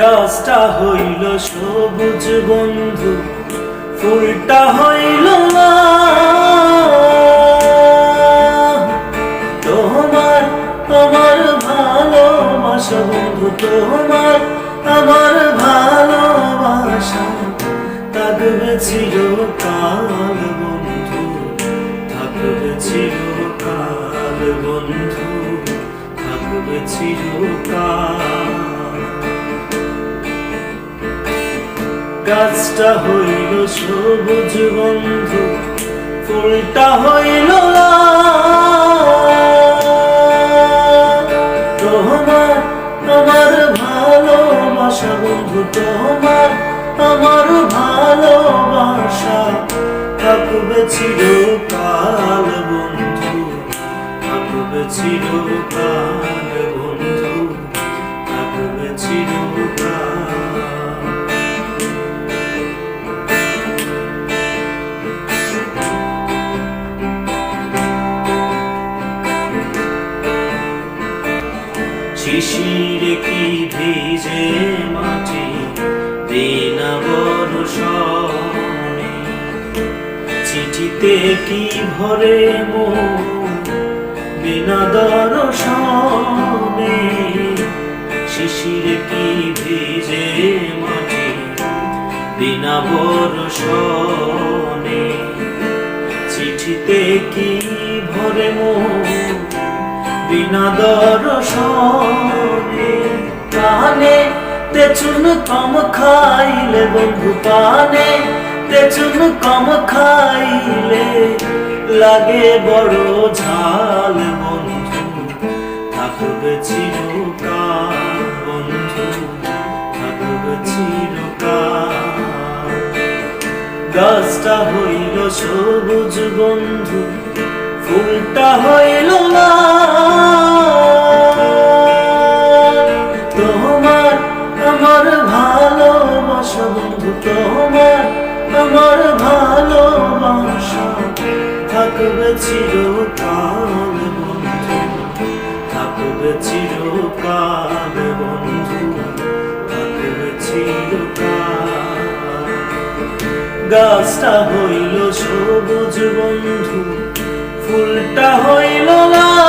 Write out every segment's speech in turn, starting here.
গাছটা হইল সবুজ বন্ধু, ফুলটা হইল তোমার তোমার ভালোবাসা বন্ধু, তোমার আমার ভালোবাসা থাকবে চিরকাল বন্ধু, থাকবে চিরকাল বন্ধু, থাকবে চিরকাল। গাছটা হইল সবুজ বন্ধু, ফুলটা হইল। তোমার আমার ভালোবাসা বন্ধু, তোমার আমার ভালোবাসা থাকবে চিরকাল বন্ধু, থাকবে চিরকাল শিশিরে কি ভিজে মাটি? বিনা বর্ষণে চিঠিতে কি ভরে মো বিনা দর্শনে। শিশিরে কি ভিজে মাটি? বিনা বর্ষণে চিঠিতে কি ভরে মো বিনা দর্শনে। তেচুন কম খাইলে বন্ধু তেচুন কম খাইলে লাগে বড় ঝাল বন্ধু। থাকবে চিরকাল বন্ধু থাকবে চিরকাল। গাছটা হইল সবুজ বন্ধু, ফুলটা হইল আমার ভালোবাসা বন্ধু তোমার, আমার ভালোবাসা থাকবে চিরকাল বন্ধু থাকবে চিরকাল বন্ধু, থাকবে চিরকাল গাছটা হইল সবুজ বন্ধু, ফুলটা হইল লাল।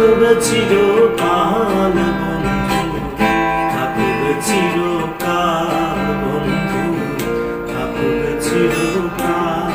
থাকবে চিরকাল বন্ধু থাকবে চিরকাল বন্ধু থাকবে চিরকাল।